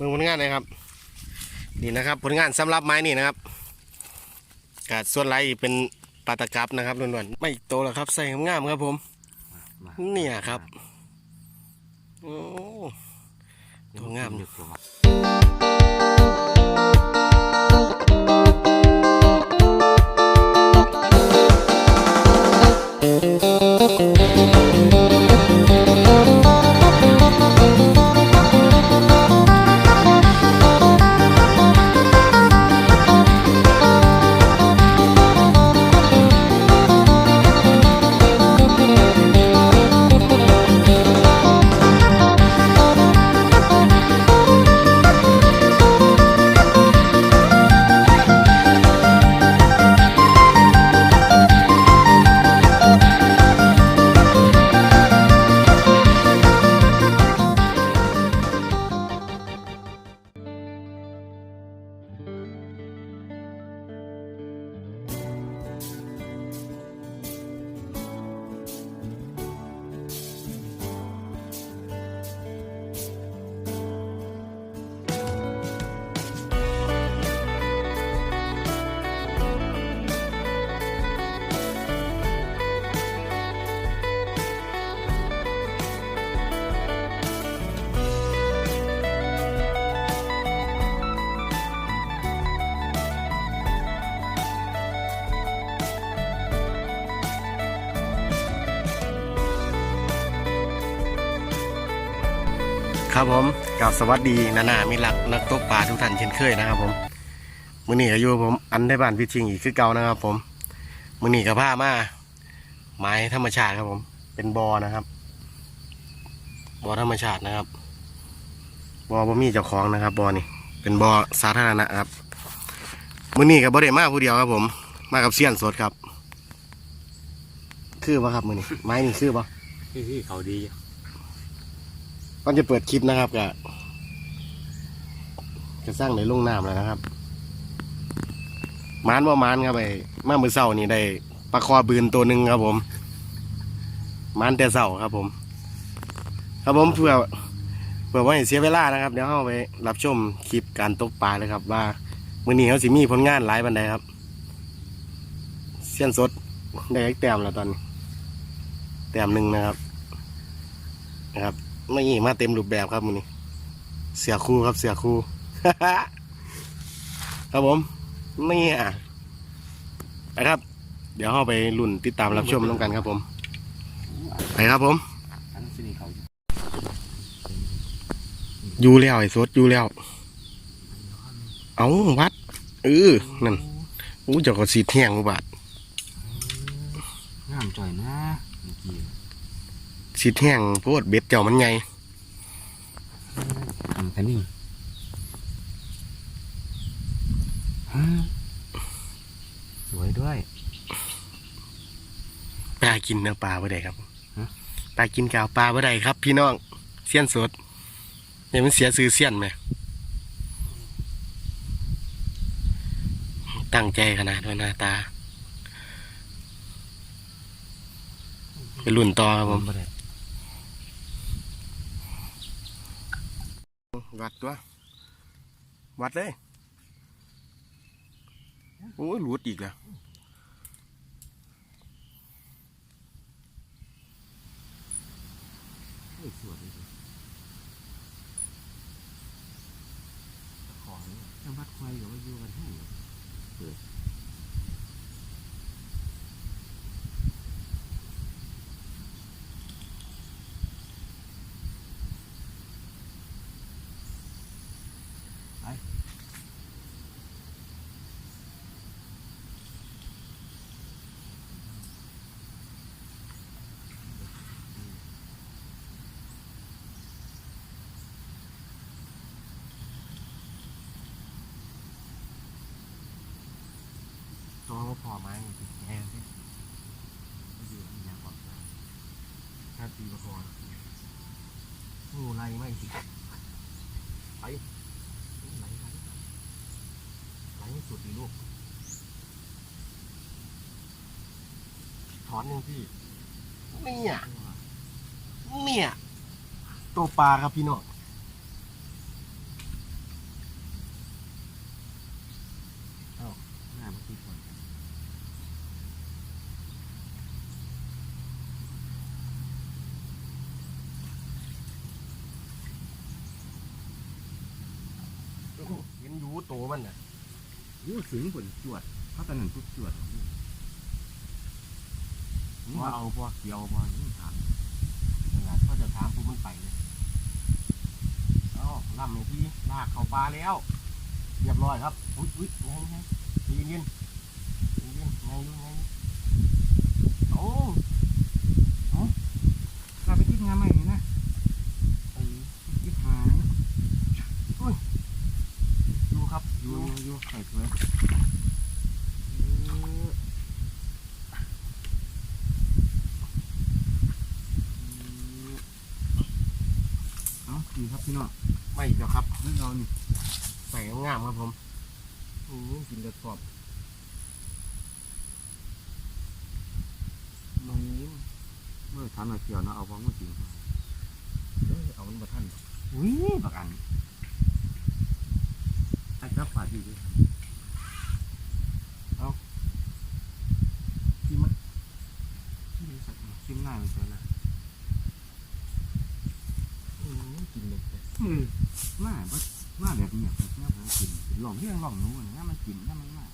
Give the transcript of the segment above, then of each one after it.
มือผลงานนะครับ นี่นะครับ ผลงานสำหรับไม้นี่นะครับกาดส่วนไรเป็นปลาตะกับนะครับล้วนๆไม่โตแล้วครับ ใส่งามๆครับผมมาเนี่ยครับโอ้ตัวงามเดี๋ย ครับผมกล่าวสวัสดีนานามิลักนักตกปลาทุกท่านเช่นเคยนะครับ ผมมือหนี้ก็อยู่ผมอันได้บ้านพิชิงอีกคือเก่านะครับ ผมมือหนีกับผ้ามาไม้ธรรมชาติครับผม เป็นบอนะครับ บอธรรมชาตินะครับ บอบ่มีเจ้าของนะครับ บอนี่ เป็นบอสาธารณะครับมือหนีกับบอได้มาผู้เดียวครับ ผม มากับเซียนสดครับ คือปะครับมือนี้ไม้นี่คือปะที่เขาดี ก่อนจะเปิดคลิปนะครับก็จะสร้างในลงน้ำแล้วนะครับมานว่ามานครับไอ้มามือเศร้านี่ได้ปลาคอบืนตัวหนึ่งครับผมมานแต่เศร้าครับผม ครับผมเพื่อเพื่อว่าให้เสียเวลานะครับ เดี๋ยวเราไปรับชมคลิปการตกปลาเลยครับ ว่ามื้อนี้เขาสิมีผลงานหลายบันไดครับ เส้นสดได้อีกแต้มแล้วตอนนี้แต้มหนึ่งนะครับนะครับ ไม่มาเต็มรูปแบบครับมือนี้ เสียคู่ครับเสียคู่ ครับผมนี่อะไปครับ เดี๋ยวเราไปลุ่นติดตามรับชมน้ำกันครับผม ไปครับผมอันนี้เขาอยู่แล้วไอ้สดอยู่แล้ว เอาวัดเออนั่นอู้เจ้าก็สีแห้งอุบาทงามจ่อยนะเมื่อกี้ สีแห้งโพดเบ็ดเจ้ามันใหญ่ทำกันนี่ฮะสวยด้วย ปลากินเนื้อปลาบ่ได้ครับฮะปลากินกาวปลาบ่ได้ครับ พี่น้องเสี้ยนสดเนี่ยมันเสียซื้อเสี้ยนไหมตั้งใจขนาดว่าหน้าตาไปลุ่นต่อครับผม บ่ได้ วัดตัววัดเลยโอ้ยหลุดอีกแล้วเฮ้ยสวยเลยสิของจังหวัดควายอยู่ว่าอยู่กันแห้งเลย ตัวก็ พอไม้แห้งที่อยู่อันยังก่อนถ้าตีประคองูไรไม่สิดไปไหลไหลไหลไม่สุดดีลูกถอนหนึ่งพี่เนี่ยเนี่ยตัวปลาครับพี่น้อง เป็นอยูโตมันน่ะ อู้เสียงฝนจวดเขาตอนนั้นปุ๊บจวดว่าเอาพอเกี่ยวพอนี่ถามขนาดเขาจะถามผมมันไปเลยเอ้าล่ำไอ้ที่ลากเข้าปลาแล้วเรียบร้อยครับอุ้ยอุ้ยไงไงเย็นเย็นเย็นไงยู่ไงอยู่โอ้เราไปคิดงานใหม่นะ เออ คิดหาย อยู่ครับ อ อยู่ยู่อยู่ใส่ถ้วยเออเอ้าดีครับพี่น้องไม่เดี๋ยวครับเรื่องเรานี่ใส่งามครับผมอือกินเดือดกรอบมันเมื่อทำมาเกี่ยวนะเอาพอมาจริงเอ้ยเอามันมาท่านอุ้ยบักอัน ไอ้ครับปาดอยู่ดิกินมั้ยที่มีสักชิมหน้ามันเจอละอือกินเลยอืมมาบ่มาแบบนี้แบบนี้ผมกินหลองเรื่องหลองหนูนะมันกินนะมันมา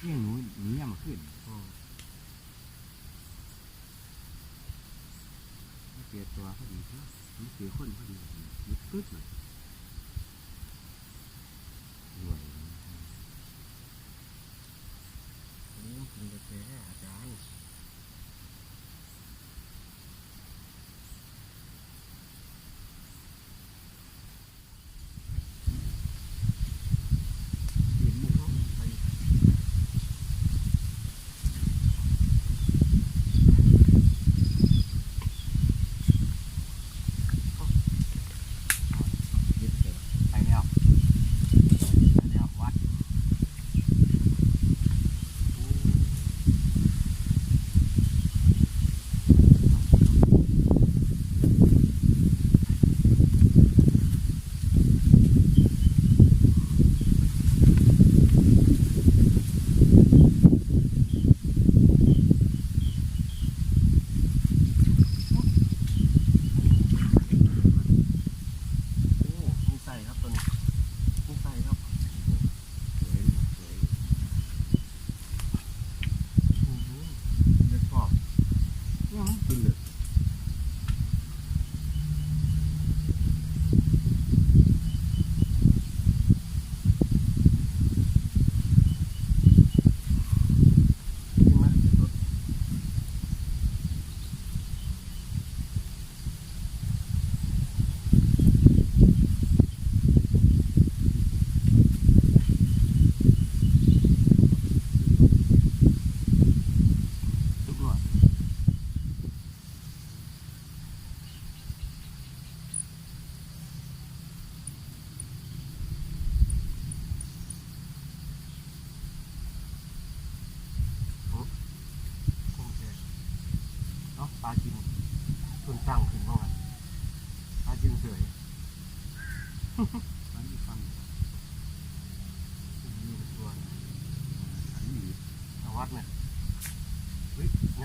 เรื่องหนูหนีมาขึ้นอืมเสียตัวพอดีเนาะมันเสียคนพอดียึดปึ๊ดเลยรวย อือกินเดื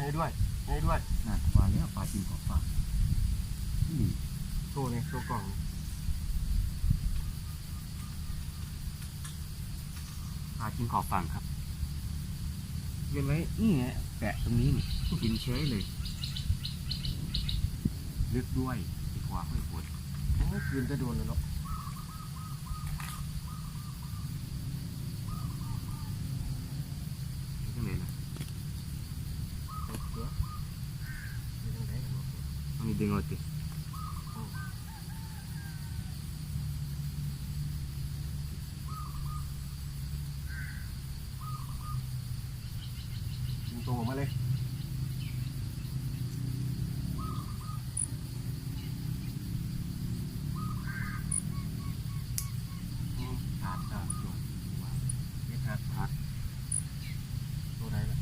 ฮ้ยไงด้วยไงด้วยน่าปลาแล้วปลากินของฝากนี่โชว์เนี่ยโชว์กล่องปลากินขอบฟังครับเห็นไหมนี่ไงแปะตรงนี้นี่กินเฉยเลยลึกด้วยที่ขวาค่อยปวดโอ้ยคืนจะโดนแล้วเนาะ นี่ก็เลยนะ เอาเสือเป็นยังไงกันเนาะ มันมีดึงเอาติ ยิงตรงออกมาเลยอืมขาดขาดตัวเล็กขาดขาดตัวใดล่ะ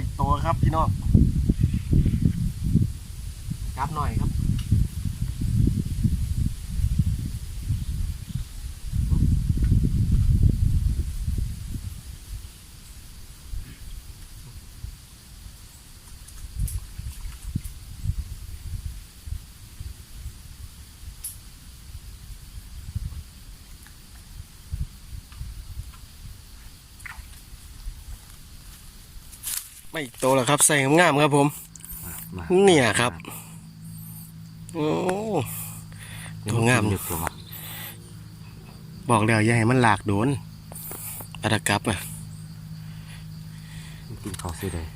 ไม่โตครับพี่น้องกลับหน่อยครับ ไม่โตแล้วครับ ใส่งามๆครับผมมาเนี่ยครับ โอ้ตัวงามอยู่ตัวบอกแล้วอย่าให้มันหลากโดนปลาตะกับอะกินข้าวสิเลย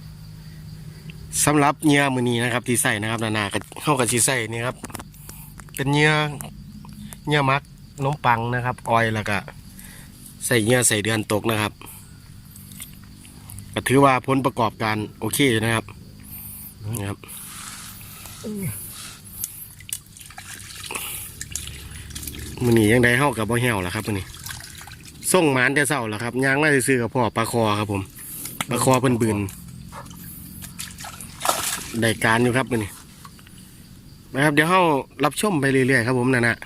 สำหรับเหยื่อมือนี้นะครับ ที่ใส่นะครับ นานากับเข้ากับที่ใส่นี่ครับ เป็นเหยื่อเหยื่อมักขนมปังนะครับ ออยแล้วก็ใส่เหยื่อใส่เดือนตกนะครับ ก็ถือว่าผลประกอบการโอเคนะครับนะครับมือนี้ยังได้เข้ากับบ่เหี่ยวล้วครับมือนี้ส่งหมานแต่เศร้าล้วครับยางน่าจะซื้อกับพ่อปลาคอครับ ผมปลาคอเพิ่นบืนได้การอยู่ครับมือนี้นะครับ เดี๋ยวเข้ารับชมไปเรื่อยๆครับผมนั่นนะ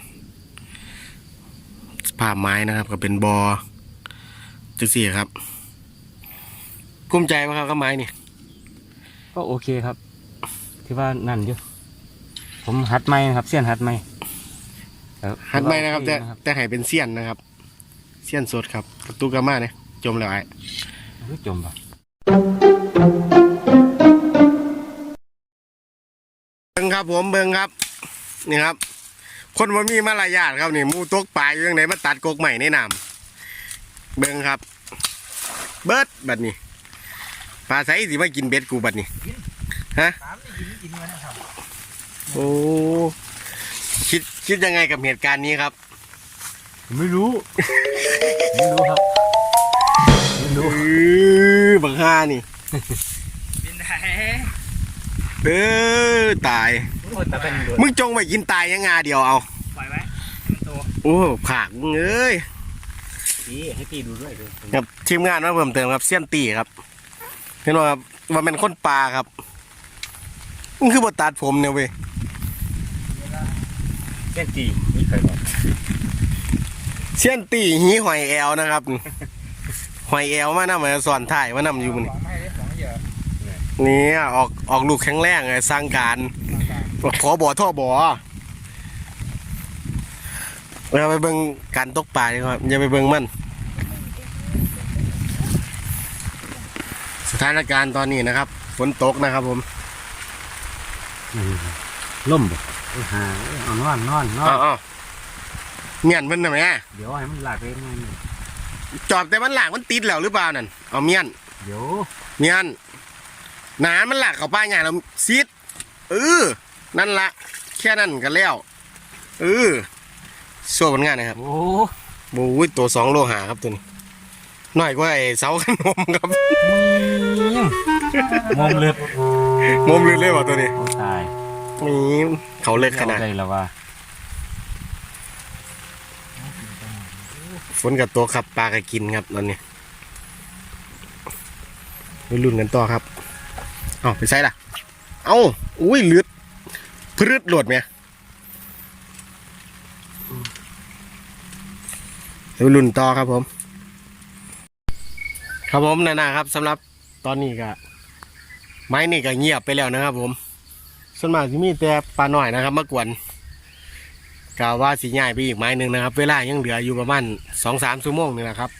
ภาไม้นะครับ ก็เป็นบอจังสี่ครับ ภูมิใจไหมครับกับไม้นี่ก็โอเคครับ ที่ว่านั่นอยู่ผมหัดไม้นะครับ เสี้ยนหัดไม้แต่หัดไม้นะครับ แต่โอเแต่ให้เป็นเสี้ยนนะครับ เสี้ยนสดครับกระตุกกระมาเนี่ยจมแล้วไอ้เฮ้ยจมปะเบิ้งครับผมเบิ้งครับ นี่ครับ คนว่ามีมารยาทครับนี่หมูตกปลาอยู่ยังไงมาตัดกกใหม่ในน้ำเบิ้งครับ เบิดบัดนี้ ปลาใสสิมากินเบ็ดกูบัดนี้ฮะโอ้คิดคิดยังไงกับเหตุการณ์นี้ครับ ไม่รู้ ไม่รู้ครับ ไม่รู้อือบังฮานี่เป็นไงเออตายโอ้ยแต่เป็นโดนมึงจงไปกินตายยังงาเดียวเอาปล่อยไว้ให้มันโตโอ้ผากมึงเอ้ยพี่ให้พี่ดูด้วยดูครับทีมงานมาเพิ่มเติมครับเสี้ยนตีครับเห็นว่าครับว่าเป็นคนปลาครับมันคือบทตัดผมเนี่ยเว้ยเส้นจีนี่เคยบอกเสี้ยนตีหีหอยแอลนะครับหอยแอลมานำมาสอนถ่ายมานำอยู่มันสองไม่ได้สองเยอะนี่ออกออกลูกแข็งแรงไงสร้างการขอบ่อท่อบ่อเราไปเบิ่งการตกปลาดีกว่าอย่าไปเบิ่งมัน ถานการณ์ตอนนี้นะครับ ฝนตกนะครับผมล่มบ่ไปหาเอานอนนอนนออ๋อนอ๋อเมียนมันนะแม่เดี๋ยวให้มันหลากไปหน่อยหนึ่งจอบแต่มันหลากมันติดแล้วหรือเปล่านั่นเอาเมียนเดี๋ยวเมียนหนามันหลากเข้าป้าใหญ่แล้วซีดเออนั่นละแค่นั้นกันแล้วเออส่วนผลงานนะครับโอ้โอ้ยตัวสองโลหะครับตัวนี้ น้อยกว่าไอ้เสาขนมครับมองเลือดงมลืนเลยว่ะตัวนี้โอ้ตายนี่เขาเลิกขนาด ได้แล้วว่าฝนกับตัวขับปลากับกินครับตอนนี้ไปรุ่นกันต่อครับ เอาไปใส่ละเอาอุ้ยเลือดพรืดโหลดเมียไปรุ่นต่อครับผม ครับผมนานาครับสำหรับตอนนี้ก็ไม้นี่ก็เงียบไปแล้วนะครับ ผมส่วนมากที่มีแต่ปลาหน่อยนะครับมากวนกาว่าสีใหญ่ไปอีกไม้หนึ่งนะครับ เวลายังเหลืออยู่ประมาณสองสามชั่วโมงนี่นะครับ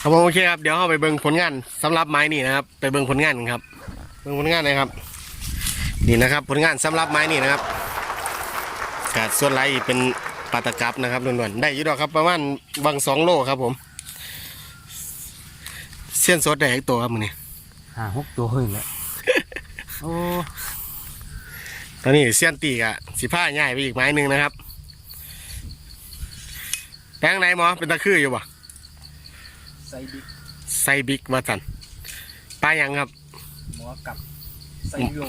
ครับผมโอเคครับเดี๋ยวเราไปเบิ่งผลงานสำหรับไม้นี่นะครับ ไปเบิ่งผลงานครับเบิ่งผลงานนะครับ นี่นะครับ ผลงานสำหรับไม้นี่นะครับกาดส่วนไรเป็นปลาตะกับนะครับล้วนๆได้ยู่ดอกครับประมาณบางสองโลครับผม เส้นสดได้อีกตัวครับมือนี้หาหกตัวเฮ้ยแหล้วโอ้ตอนนี้เสี้ยนตีกะสิผ้าใหญ่ไปอีกไม้หนึ่งนะครับแป้งไหนหมอเป็นตะคืออยู่บ่ใส่บิ๊กไซบิ๊กมาสันปลายังครับหมอกับใส่โล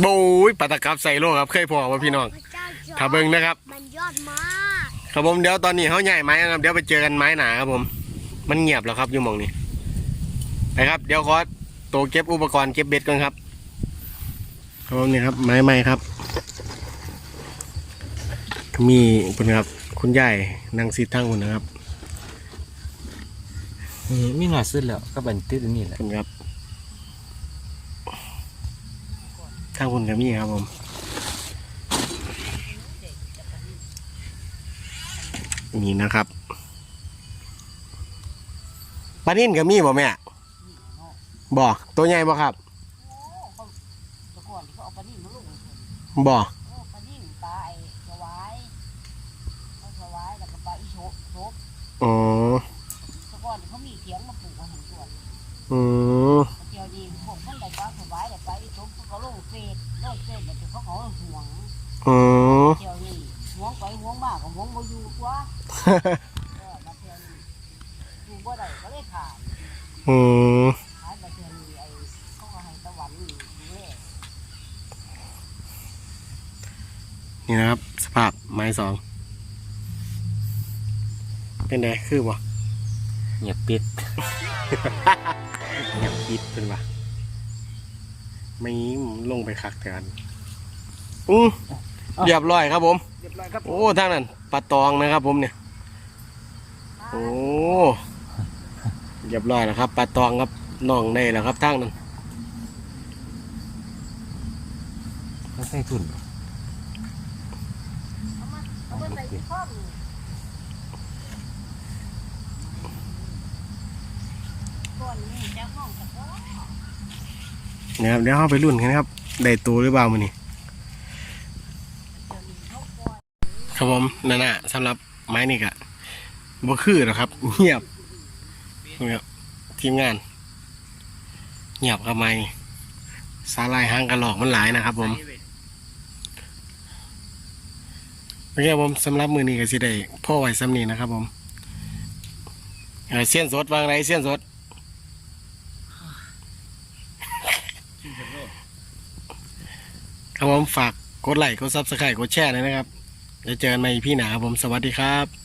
โบยปลาตะกับไซโลครับเคยพอว่าพี่น้องพระเจ้าจอร์จถ้าเบิ่งนะครับ มันยอดมากครับผมเดี๋ยวตอนนี้เขาใหญ่ไม้ครับเดี๋ยวไปเจอกันไม้หนาครับผม มันเงียบแล้วครับอยู่หมองนี้ นะครับ เดี๋ยวขอตัวเก็บอุปกรณ์เก็บเบ็ดก่อนครับครับผมนี่ครับ ไม้ไม้ครับ มีคุณครับ คุณยายนางซีทั้งคุณนะครับนี่มีหน่อยสุดแล้วก็บันติดอันนี้แหละคุณครับทั้งคุณกับมีครับผมนี่นะครับปลานิ่นกับมีบ่แม่ บ่ตัวใหญ่บ่ครับแต่ก่อนที่เขาเอาปลานิ่มมาลงบ่โอ้ปลานิ่มปลาไอ้สวายเอาสวายแล้วก็ปลาอีโชกโชกอ๋อแต่ก่อนเขามีเขียงมาปลูกมาหันส่วนอืมเที่ยวดีพวกมันได้ปลาสวายได้ปลาอีโชกเขาลงเฟสลงเฟสแล้วเขาเขาห่วงอืมเที่ยวนี้ห่วงไปห่วงมากก็ห่วงบ่อยู่กว่าเออมาเที่ยวนี้อยู่บ่ได้ก็เลยขาดอืม ขายมาเที่ยวนี้ไอ้เขาก็ให้ตะวันนี่ดูแล นี่นะครับ สภาพไม้สอง เป็นไงคือบ่เงียบปิดอยากปิดเป็นบ่ไม่ลงไปคักแทนอือเรียบร้อยครับผม เรียบร้อยครับ โอ้ทางนั้นปลาตองนะครับผมเนี่ย โอ้เรียบร้อยแล้วครับปลาตองครับน้องในแล้วครับทางนั้นก็ใส่ทุน เอามาเอามาใส่ที่ครอบ นี่ก่อนนี้จะครับเดี๋ยวเราไปรุ่นกันนะครับ ได้ตัวหรือเปล่ามือนนี่ครับผมนั่นน่ะสำหรับไม้นี่กะบ่คือหรอครับ เงียบเนี่ครับทีมงาน เงียบครับไม้สาลายหางกระหลอกมันหลายนะครับผม โอเคผมสำหรับมือนี้ก็สิได้พ่อไว้ซ้ำนี้นะครับผมเอ่อเสี้ยนสดวางไรเสี้ยนสดครับผมฝากกดไลค์กดซับสไครต์กดแชร์เลยนะครับ แล้วเจอกันใหม่พี่หนาครับผมสวัสดีครับ